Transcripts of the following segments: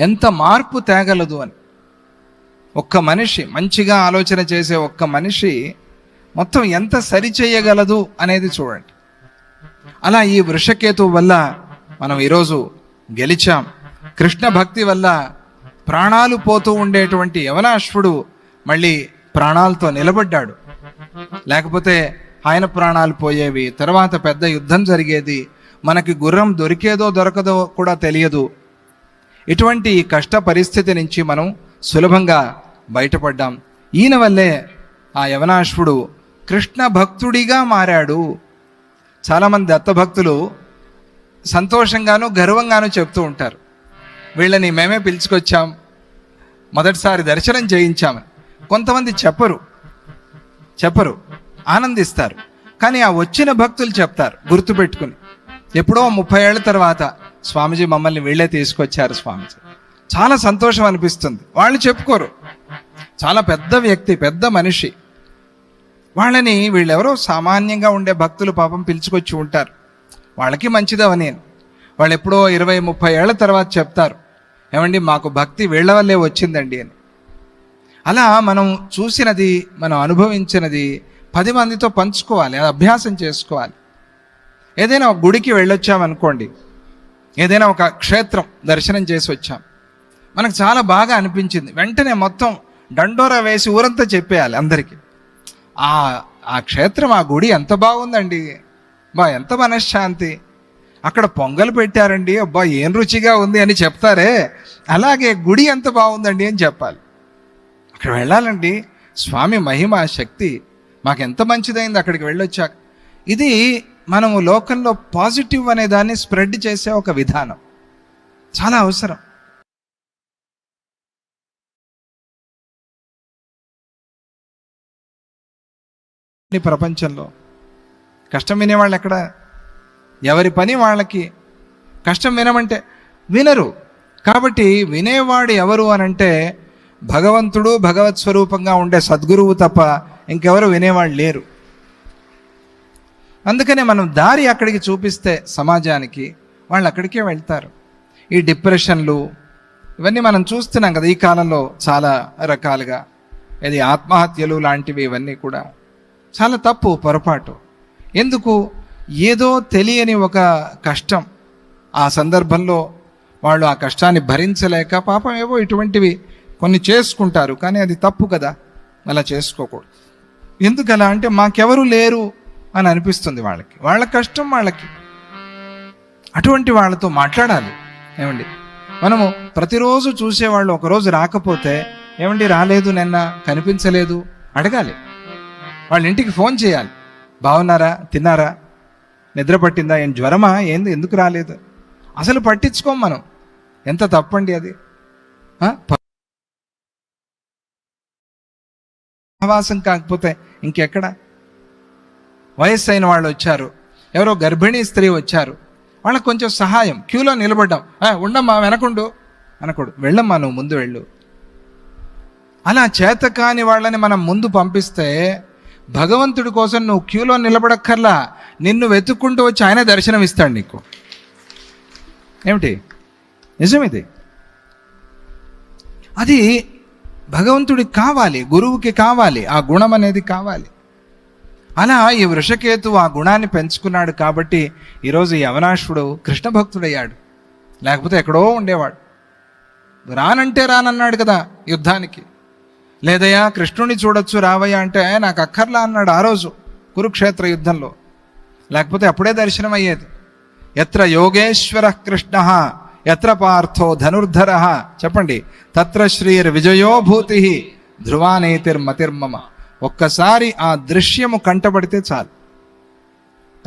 ఎంత మార్పు తేగలదు అని. ఒక్క మనిషి మంచిగా ఆలోచన చేసే ఒక్క మనిషి మొత్తం ఎంత సరి చేయగలదు అనేది చూడండి. అలా ఈ వృషకేతు వల్ల మనం ఈరోజు గెలిచాం. కృష్ణ భక్తి వల్ల ప్రాణాలు పోతూ ఉండేటువంటి యవనాశ్వుడు మళ్ళీ ప్రాణాలతో నిలబడ్డాడు. లేకపోతే ఆయన ప్రాణాలు పోయేవి తర్వాత పెద్ద యుద్ధం జరిగేది మనకి గుర్రం దొరికేదో దొరకదో కూడా తెలియదు. ఇటువంటి కష్ట పరిస్థితి నుంచి మనం సులభంగా బయటపడ్డాం. ఈయన వల్లే ఆ యవనాశ్వుడు కృష్ణ భక్తుడిగా మారాడు. చాలామంది దత్తభక్తులు సంతోషంగాను గర్వంగాను చెప్తూ ఉంటారు. వీళ్ళని మేమే పిలుచుకొచ్చాం. మొదటిసారి దర్శనం చేయించామని. కొంతమంది చెప్పరు. చెప్పరు. ఆనందిస్తారు. కానీ ఆ వచ్చిన భక్తులు చెప్తారు గుర్తుపెట్టుకుని. ఎప్పుడో ముప్పై ఏళ్ళ తర్వాత స్వామిజీ మమ్మల్ని వీళ్ళే తీసుకొచ్చారు స్వామిజీ. చాలా సంతోషం అనిపిస్తుంది. వాళ్ళు చెప్పుకోరు. చాలా పెద్ద వ్యక్తి పెద్ద మనిషి. వాళ్ళని వీళ్ళెవరో సామాన్యంగా ఉండే భక్తులు పాపం పిలుచుకొచ్చి ఉంటారు. వాళ్ళకి మంచిదవని వాళ్ళు ఎప్పుడో ఇరవై ముప్పై ఏళ్ళ తర్వాత చెప్తారు. ఏమండి మాకు భక్తి వీళ్ళ వల్లే వచ్చిందండి అని. అలా మనం చూసినది మనం అనుభవించినది పది మందితో పంచుకోవాలి అది అభ్యాసం చేసుకోవాలి. ఏదైనా గుడికి వెళ్ళొచ్చామనుకోండి ఏదైనా ఒక క్షేత్రం దర్శనం చేసి వచ్చాం. మనకు చాలా బాగా అనిపించింది. వెంటనే మొత్తం డండోరా వేసి ఊరంతా చెప్పేయాలి అందరికీ. ఆ ఆ క్షేత్రం ఆ గుడి ఎంత బాగుందండి. బా ఎంత మనశ్శాంతి. అక్కడ పొంగల్ పెట్టారండి. అబ్బా ఏం రుచిగా ఉంది అని చెప్తారే. అలాగే గుడి ఎంత బాగుందండి అని చెప్పాలి. అక్కడ వెళ్ళాలండి. స్వామి మహిమ శక్తి మాకు ఎంత మంచిదైంది అక్కడికి వెళ్ళొచ్చాక. ఇది మనము లోకంలో పాజిటివ్ అనే దాన్ని స్ప్రెడ్ చేసే ఒక విధానం. చాలా అవసరం. ప్రపంచంలో కష్టం వినేవాళ్ళు ఎక్కడ? ఎవరి పని వాళ్ళకి కష్టం వినమంటే వినరు. కాబట్టి వినేవాడు ఎవరు అని అంటే భగవంతుడు భగవత్ స్వరూపంగా ఉండే సద్గురువు తప్ప ఇంకెవరు వినేవాళ్ళు లేరు. అందుకనే మనం దారి అక్కడికి చూపిస్తే సమాజానికి వాళ్ళు అక్కడికే వెళ్తారు. ఈ డిప్రెషన్లు ఇవన్నీ మనం చూస్తున్నాం కదా ఈ కాలంలో చాలా రకాలుగా. ఇది ఆత్మహత్యలు లాంటివి ఇవన్నీ కూడా. చాలా తప్పు పొరపాటు. ఎందుకు? ఏదో తెలియని ఒక కష్టం. ఆ సందర్భంలో వాళ్ళు ఆ కష్టాన్ని భరించలేక పాపం ఏవో ఇటువంటివి కొన్ని చేసుకుంటారు. కానీ అది తప్పు కదా. అలా చేసుకోకూడదు. ఎందుకు అలా అంటే మాకెవరు లేరు. అని అనిపిస్తుంది వాళ్ళకి. వాళ్ళ కష్టం వాళ్ళకి. అటువంటి వాళ్ళతో మాట్లాడాలి. ఏమండి? మనము ప్రతిరోజు చూసేవాళ్ళు ఒకరోజు రాకపోతే ఏమండి రాలేదు నిన్న కనిపించలేదు అడగాలి. వాళ్ళ ఇంటికి ఫోన్ చేయాలి. బాగున్నారా తిన్నారా? నిద్ర పట్టిందా? ఏం జ్వరమా? ఏంది? ఎందుకు రాలేదు? అసలు పట్టించుకోం మనం. ఎంత తప్పండి అది? సహవాసం కాకపోతే ఇంకెక్కడ? వయస్సు అయిన వాళ్ళు వచ్చారు. ఎవరో గర్భిణీ స్త్రీ వచ్చారు. వాళ్ళకి కొంచెం సహాయం. క్యూలో నిలబడ్డాం. ఉండమ్మా వెనకుండు. అనకూడదు. వెళ్ళమ్మా నువ్వు ముందు వెళ్ళు. అలా చేత కాని వాళ్ళని మనం ముందు పంపిస్తే భగవంతుడి కోసం నువ్వు క్యూలో నిలబడక్కర్లా. నిన్ను వెతుక్కుంటూ వచ్చి ఆయన దర్శనం ఇస్తాడు నీకు. ఏమిటి? నిజమిది? అది భగవంతుడికి కావాలి గురువుకి కావాలి ఆ గుణం అనేది కావాలి. అలా ఈ వృషకేతు ఆ గుణాన్ని పెంచుకున్నాడు కాబట్టి ఈరోజు యవనాశుడు కృష్ణ భక్తుడయ్యాడు. లేకపోతే ఎక్కడో ఉండేవాడు. రానంటే రానన్నాడు కదా యుద్ధానికి. లేదయ్యా కృష్ణుని చూడొచ్చు రావయ్యా అంటే నాకు అక్కర్లా అన్నాడు ఆ రోజు కురుక్షేత్ర యుద్ధంలో. లేకపోతే అప్పుడే దర్శనం అయ్యేది ఎత్ర యోగేశ్వర కృష్ణ ఎత్ర పార్థో ధనుర్ధర చెప్పండి తత్ర శ్రీర్ విజయోభూతి ధ్రువానేతిర్మతిర్మమ. ఒక్కసారి ఆ దృశ్యము కంటపడితే చాలు.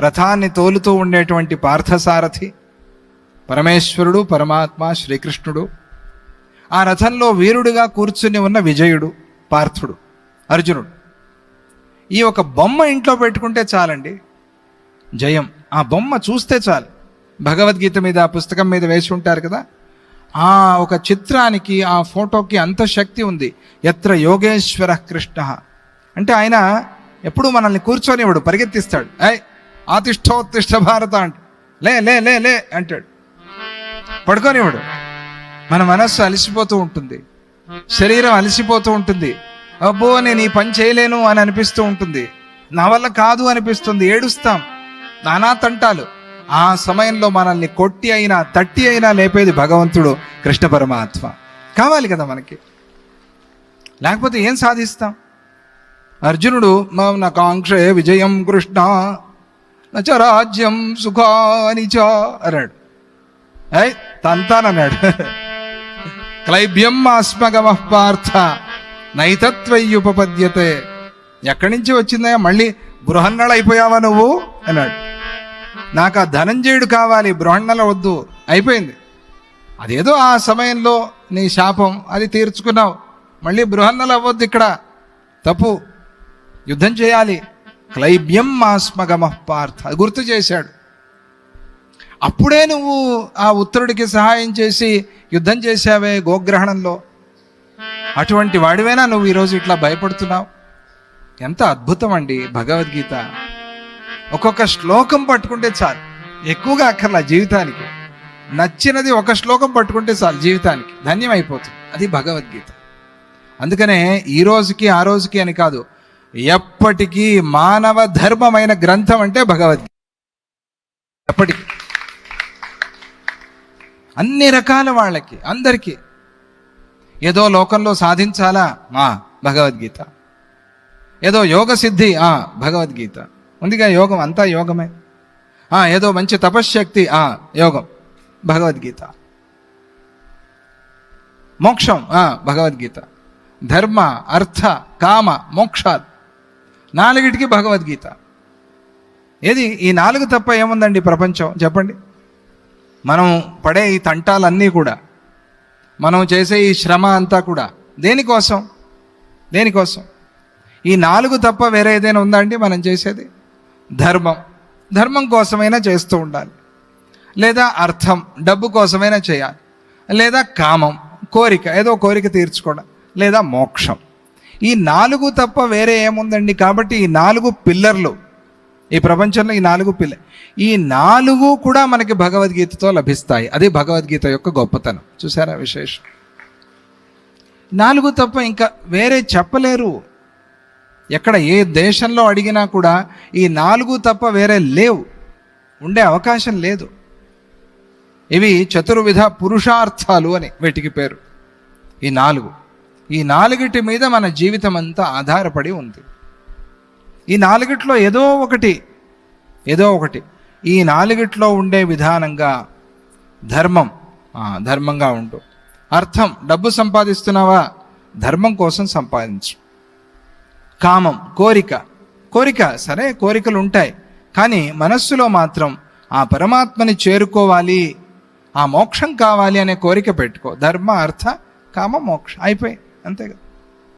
రథాన్ని తోలుతూ ఉండేటువంటి పార్థసారథి పరమేశ్వరుడు పరమాత్మ శ్రీకృష్ణుడు ఆ రథంలో వీరుడుగా కూర్చుని ఉన్న విజయుడు పార్థుడు అర్జునుడు. ఈ ఒక బొమ్మ ఇంట్లో పెట్టుకుంటే చాలండి. జయం. ఆ బొమ్మ చూస్తే చాలు. భగవద్గీత మీద ఆ పుస్తకం మీద వేసి ఉంటారు కదా. ఆ ఒక చిత్రానికి ఆ ఫోటోకి అంత శక్తి ఉంది. ఎత్ర యోగేశ్వర కృష్ణ అంటే ఆయన ఎప్పుడు మనల్ని కూర్చొనివాడు పరిగెత్తిస్తాడు. ఐ ఆతిష్టోత్తిష్ట భారత అంట. లే లే లే లే అంటాడు. పడుకోనివాడు మన మనస్సు అలసిపోతూ ఉంటుంది. శరీరం అలసిపోతూ ఉంటుంది. అబ్బో నేను ఈ పని చేయలేను అని అనిపిస్తూ ఉంటుంది. నా వల్ల కాదు అనిపిస్తుంది. ఏడుస్తాం. నానా తంటాలు ఆ సమయంలో మనల్ని కొట్టి అయినా తట్టి అయినా లేపేది భగవంతుడు కృష్ణ పరమాత్మ. కావాలి కదా మనకి. లేకపోతే ఏం సాధిస్తాం? అర్జునుడు నా కాంక్షే విజయం కృష్ణ. నచ రాజ్యం సుఖాని చ అన్నాడు. అయ్ తంతానన్నాడు క్లైబ్యం అస్మగమ పార్థ. నైతత్వయ్యుపపద్యతే ఎక్కడి నుంచి వచ్చిందయ్యా? మళ్ళీ బృహన్నళ అయిపోయావా నువ్వు? అన్నాడు. నాకు ఆ ధనంజయుడు కావాలి బృహన్నల వద్దు. అయిపోయింది. అదేదో ఆ సమయంలో నీ శాపం అది తీర్చుకున్నావు. మళ్ళీ బృహన్నలు అవ్వద్దు ఇక్కడ. తప్పు. యుద్ధం చేయాలి. క్లైబ్యం మాస్మగమ పార్థ. గుర్తు చేశాడు. అప్పుడే నువ్వు ఆ ఉత్తరుడికి సహాయం చేసి యుద్ధం చేశావే గోగ్రహణంలో. అటువంటి వాడివేనా నువ్వు ఈరోజు ఇట్లా భయపడుతున్నావు? ఎంత అద్భుతం అండి భగవద్గీత. ఒక్కొక్క శ్లోకం పట్టుకుంటే చాలు. ఎక్కువగా అక్కర్లా జీవితానికి. నచ్చినది ఒక శ్లోకం పట్టుకుంటే చాలు జీవితానికి. ధన్యం అయిపోతుంది అది భగవద్గీత. అందుకనే ఈ రోజుకి ఆ రోజుకి అని కాదు. ఎప్పటికీ మానవ ధర్మమైన గ్రంథం అంటే భగవద్గీత. ఎప్పటికీ. అన్ని రకాల వాళ్ళకి అందరికీ. ఏదో లోకంలో సాధించాలా? మా భగవద్గీత. ఏదో యోగ సిద్ధి? ఆ భగవద్గీత. ఉందిగా యోగం అంతా యోగమే. ఆ ఏదో మంచి తపశ్శక్తి? ఆ యోగం భగవద్గీత. మోక్షం? ఆ భగవద్గీత. ధర్మ అర్థ కామ మోక్షాత్. నాలుగిటికి భగవద్గీత. ఏది? ఈ నాలుగు తప్ప ఏముందండి ప్రపంచం? చెప్పండి. మనం పడే ఈ తంటాలన్నీ కూడా మనం చేసే ఈ శ్రమ అంతా కూడా దేనికోసం? దేనికోసం? ఈ నాలుగు తప్ప వేరే ఏదైనా ఉందా అండి మనం చేసేది? ధర్మం. ధర్మం కోసమైనా చేస్తూ ఉండాలి. లేదా అర్థం డబ్బు కోసమైనా చేయాలి. లేదా కామం కోరిక ఏదో కోరిక తీర్చుకోవడం. లేదా మోక్షం. ఈ నాలుగు తప్ప వేరే ఏముందండి? కాబట్టి ఈ నాలుగు పిల్లర్లు ఈ ప్రపంచంలో ఈ నాలుగు పిల్ల ఈ నాలుగు కూడా మనకి భగవద్గీతతో లభిస్తాయి. అదే భగవద్గీత యొక్క గొప్పతనం. చూసారా విశేషం? నాలుగు తప్ప ఇంకా వేరే చెప్పలేరు. ఎక్కడ ఏ దేశంలో అడిగినా కూడా ఈ నాలుగు తప్ప వేరే లేవు. ఉండే అవకాశం లేదు. ఇవి చతుర్విధ పురుషార్థాలు అని వీటికి పేరు. ఈ నాలుగు. ఈ నాలుగిటి మీద మన జీవితం అంతా ఆధారపడి ఉంది. ఈ నాలుగిట్లో ఏదో ఒకటి ఏదో ఒకటి. ఈ నాలుగిట్లో ఉండే విధానంగా ధర్మం ధర్మంగా ఉండు. అర్థం డబ్బు సంపాదిస్తున్నావా? ధర్మం కోసం సంపాదించు. కామం కోరిక. కోరిక సరే కోరికలు ఉంటాయి. కానీ మనస్సులో మాత్రం ఆ పరమాత్మని చేరుకోవాలి ఆ మోక్షం కావాలి అనే కోరిక పెట్టుకో. ధర్మ అర్థ కామ మోక్ష అయిపోయి అంతే కదా